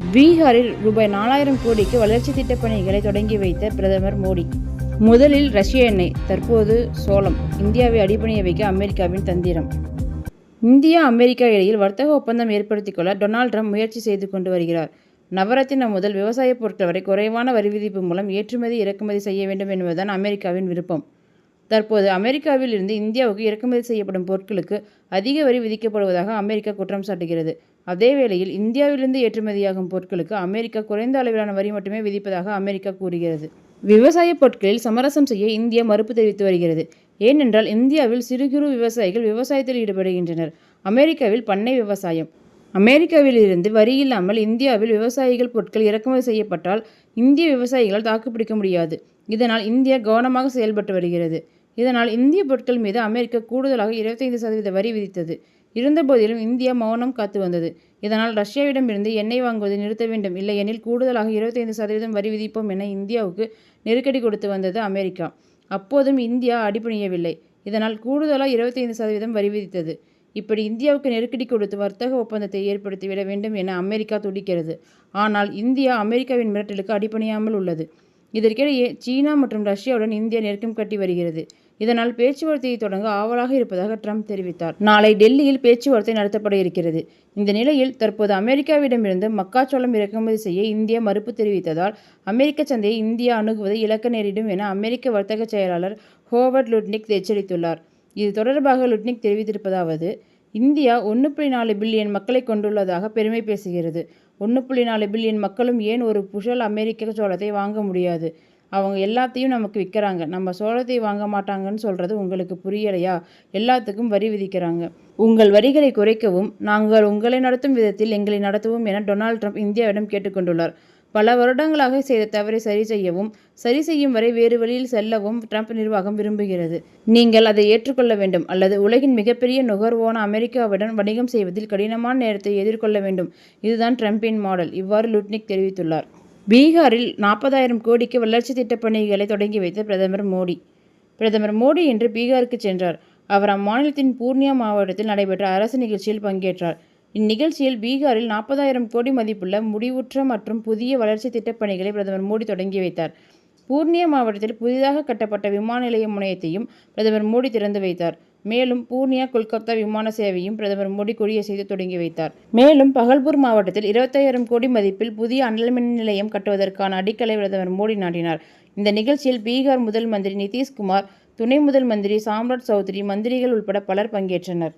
பீகாரில் ரூபாய் நாலாயிரம் கோடிக்கு வளர்ச்சி திட்டப் பணிகளை தொடங்கி வைத்த பிரதமர் மோடி. முதலில் ரஷ்ய எண்ணெய் தற்போது சோளம். இந்தியாவை அடிபணிய வைக்க அமெரிக்காவின் தந்திரம். இந்தியா அமெரிக்கா இடையில் வர்த்தக ஒப்பந்தம் ஏற்படுத்திக் கொள்ள டொனால்ட் ட்ரம்ப் முயற்சி செய்து கொண்டு வருகிறார். நவரத்தினம் முதல் விவசாய பொருட்கள் வரை குறைவான வரி விதிப்பு மூலம் ஏற்றுமதி இறக்குமதி செய்ய வேண்டும் என்பதுதான் அமெரிக்காவின் விருப்பம். தற்போது அமெரிக்காவில் இருந்து இந்தியாவுக்கு இறக்குமதி செய்யப்படும் பொருட்களுக்கு அதிக வரி விதிக்கப்படுவதாக அமெரிக்கா குற்றம் சாட்டுகிறது. அதேவேளையில் இந்தியாவிலிருந்து ஏற்றுமதியாகும் பொருட்களுக்கு அமெரிக்கா குறைந்த அளவிலான வரி மட்டுமே விதிப்பதாக அமெரிக்கா கூறுகிறது. விவசாய பொருட்களில் சமரசம் செய்ய இந்தியா மறுப்பு தெரிவித்து வருகிறது. ஏனென்றால் இந்தியாவில் சிறு குறு விவசாயிகள் விவசாயத்தில் ஈடுபடுகின்றனர். அமெரிக்காவில் பண்ணை விவசாயம். அமெரிக்காவில் இருந்து வரி இல்லாமல் இந்தியாவில் விவசாயிகள் பொருட்கள் இறக்குமதி செய்யப்பட்டால் இந்திய விவசாயிகளால் தாக்குப்பிடிக்க முடியாது. இதனால் இந்தியா கவனமாக செயல்பட்டு வருகிறது. இதனால் இந்திய பொருட்கள் மீது அமெரிக்கா கூடுதலாக இருபத்தைந்து சதவீத வரி விதித்தது. இருந்தபோதிலும் இந்தியா மௌனம் காத்து வந்தது. இதனால் ரஷ்யாவிடமிருந்து எண்ணெய் வாங்குவதை நிறுத்த வேண்டும் இல்லையெனில் கூடுதலாக இருபத்தைந்து சதவீதம் வரி விதிப்போம் என இந்தியாவுக்கு நெருக்கடி கொடுத்து வந்தது அமெரிக்கா. அப்போதும் இந்தியா அடிபணியவில்லை. இதனால் கூடுதலாக இருபத்தைந்து சதவீதம் வரி விதித்தது. இப்படி இந்தியாவுக்கு நெருக்கடி கொடுத்து வர்த்தக ஒப்பந்தத்தை ஏற்படுத்திவிட வேண்டும் என அமெரிக்கா துடிக்கிறது. ஆனால் இந்தியா அமெரிக்காவின் மிரட்டலுக்கு அடிபணியாமல் உள்ளது. இதற்கிடையே சீனா மற்றும் ரஷ்யாவுடன் இந்தியா நெருக்கம் கட்டி வருகிறது. இதனால் பேச்சுவார்த்தையை தொடங்க ஆவலாக இருப்பதாக ட்ரம்ப் தெரிவித்தார். நாளை டெல்லியில் பேச்சுவார்த்தை நடத்தப்பட இருக்கிறது. இந்த நிலையில் தற்போது அமெரிக்காவிடமிருந்து மக்காச்சோளம் இறக்குமதி செய்ய இந்தியா மறுப்பு தெரிவித்ததால் அமெரிக்க சந்தையை இந்தியா அணுகுவதை இழக்க நேரிடும் என அமெரிக்க வர்த்தக செயலாளர் ஹோவர்ட் லுட்னிக் எச்சரித்துள்ளார். இது தொடர்பாக லுட்னிக் தெரிவித்திருப்பதாவது இந்தியா ஒன்று புள்ளி நாலு பில்லியன் மக்களை கொண்டுள்ளதாக பெருமை பேசுகிறது. ஒன்று புள்ளி நாலு பில்லியன் மக்களும் ஏன் ஒரு புஷல் அமெரிக்க சோளத்தை வாங்க முடியாது? அவங்க எல்லாத்தையும் நமக்கு விற்கிறாங்க. நம்ம சோளத்தை வாங்க மாட்டாங்கன்னு சொல்கிறது உங்களுக்கு புரியலையா? எல்லாத்துக்கும் வரி விதிக்கிறாங்க. உங்கள் வரிகளை குறைக்கவும் நாங்கள் உங்களை நடத்தும் விதத்தில் எங்களை நடத்தவும் என டொனால்ட் ட்ரம்ப் இந்தியாவிடம் கேட்டுக்கொண்டுள்ளார். பல வருடங்களாக செய்த தவறை சரி செய்யவும் சரி செய்யும் வரை வேறு வழியில் செல்லவும் ட்ரம்ப் நிர்வாகம் விரும்புகிறது. நீங்கள் அதை ஏற்றுக்கொள்ள வேண்டும். அல்லது உலகின் மிகப்பெரிய நுகர்வோன அமெரிக்காவுடன் வணிகம் செய்வதில் கடினமான நேரத்தை எதிர்கொள்ள வேண்டும். இதுதான் ட்ரம்பின் மாடல். இவ்வாறு லுட்னிக் தெரிவித்துள்ளார். பீகாரில் நாற்பதாயிரம் கோடிக்கு வளர்ச்சி திட்டப் பணிகளை தொடங்கி வைத்த பிரதமர் மோடி. பிரதமர் மோடி இன்று பீகாருக்கு சென்றார். அவர் அம்மாநிலத்தின் பூர்ணியா மாவட்டத்தில் நடைபெற்ற அரசு நிகழ்ச்சியில் பங்கேற்றார். இந்நிகழ்ச்சியில் பீகாரில் நாற்பதாயிரம் கோடி மதிப்புள்ள முடிவுற்ற மற்றும் புதிய வளர்ச்சி திட்டப்பணிகளை பிரதமர் மோடி தொடங்கி வைத்தார். பூர்ணியா மாவட்டத்தில் புதிதாக கட்டப்பட்ட விமான நிலைய முனையத்தையும் பிரதமர் மோடி திறந்து வைத்தார். மேலும் பூர்ணியா கொல்கத்தா விமான சேவையும் பிரதமர் மோடி கொடியசைத்து தொடங்கி வைத்தார். மேலும் பகல்பூர் மாவட்டத்தில் இருபத்தாயிரம் கோடி மதிப்பில் புதிய அனல் மின் நிலையம் கட்டுவதற்கான அடிக்கலை பிரதமர் மோடி நாட்டினார். இந்த நிகழ்ச்சியில் பீகார் முதல் மந்திரி நிதிஷ்குமார் துணை முதல் மந்திரி சாம்ராட் சௌத்ரி மந்திரிகள் உட்பட பலர் பங்கேற்றனர்.